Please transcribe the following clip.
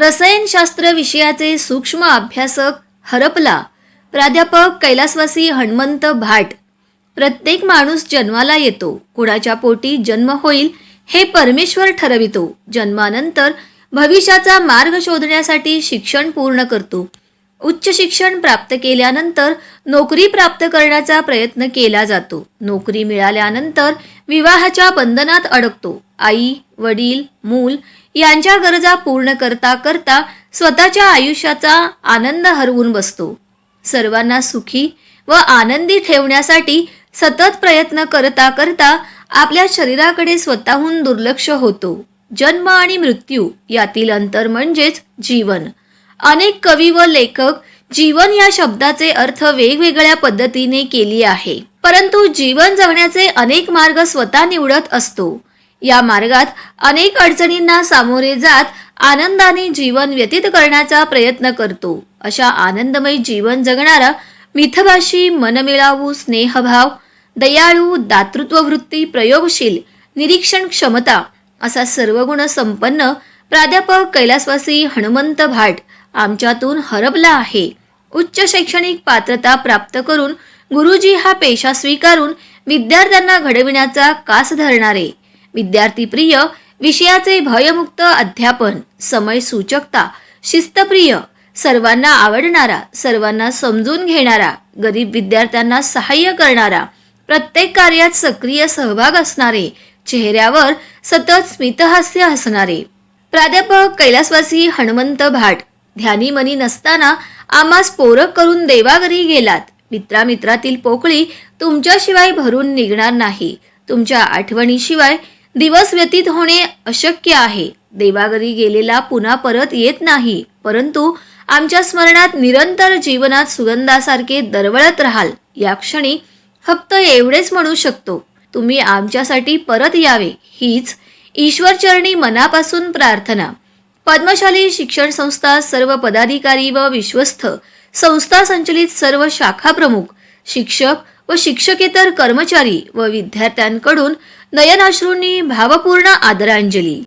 रसायनशास्त्र विषयाचे सूक्ष्म अभ्यासक हरपला. प्राध्यापक कैलासवासी हनुमंत भाट. प्रत्येक माणूस जन्माला येतो. कुणाच्या पोटी जन्म होईल हे परमेश्वर ठरवितो. जन्मानंतर भविष्याचा मार्ग शोधण्यासाठी शिक्षण पूर्ण करतो. उच्च शिक्षण प्राप्त केल्यानंतर नोकरी प्राप्त करण्याचा प्रयत्न केला जातो. नोकरी मिळाल्यानंतर विवाहाच्या बंधनात अडकतो. आई वडील मूल यांच्या गरजा पूर्ण करता करता स्वतःच्या आयुष्याचा आनंद हरवून बसतो. सर्वांना सुखी व आनंदी ठेवण्यासाठी सतत प्रयत्न करता करता आपल्या शरीराकडे स्वतःहून दुर्लक्ष होतो. जन्म आणि मृत्यू यातील अंतर म्हणजेच जीवन. अनेक कवी व लेखक जीवन या शब्दाचे अर्थ वेगवेगळ्या पद्धतीने केली आहे. परंतु जीवन जगण्याचे अनेक मार्ग स्वतः निवडत असतो. या मार्गात अनेक अडचणींना सामोरे जात आनंदाने जीवन व्यतीत करण्याचा प्रयत्न करतो. अशा आनंदमय जीवन जगणारा मिथभाषी मनमिळावू स्नेहभाव दयाळू दातृत्व वृत्ती प्रयोगशील निरीक्षण क्षमता असा सर्वगुण संपन्न प्राध्यापक कैलासवासी हनुमंत भाट आमच्यातून हरपला आहे. उच्च शैक्षणिक पात्रता प्राप्त करून गुरुजी हा पेशा स्वीकारून विद्यार्थ्यांना घडविण्याचा कास धरणारे विद्यार्थीप्रिय विषयाचे भयमुक्त अध्यापन समय सूचकता शिस्तप्रिय सर्वांना आवडणारा सर्वांना समजून घेणारा गरीब विद्यार्थ्यांना सहाय्य करणारा प्रत्येक कार्यात सक्रिय सहभाग असणारे चेहऱ्यावर सतत स्मितहास्य असणारे प्राध्यापक कैलासवासी हनुमंत भाट ध्यानी मनी नसताना आम्हास पोरक करून देवाघरी गेलात. मित्रामित्रातील पोकळी तुमच्याशिवाय भरून निघणार नाही. तुमच्या आठवणीशिवाय दिवस व्यतीत होणे अशक्य आहे. देवाघरी गेलेला पुन्हा परत येत नाही. परंतु आमच्या स्मरणात निरंतर जीवनात सुगंधासारखे दरवळत राहाल. या क्षणी फक्त एवढेच म्हणू शकतो तुम्ही आमच्यासाठी परत यावे. हीच ईश्वरचरणी मनापासून प्रार्थना. पद्मशाली शिक्षण संस्था सर्व पदाधिकारी व विश्वस्त संस्था संचलित सर्व शाखा प्रमुख शिक्षक व शिक्षकेतर कर्मचारी व विद्यार्थ्यांकडून नयनाश्रूंनी भावपूर्ण आदरांजली.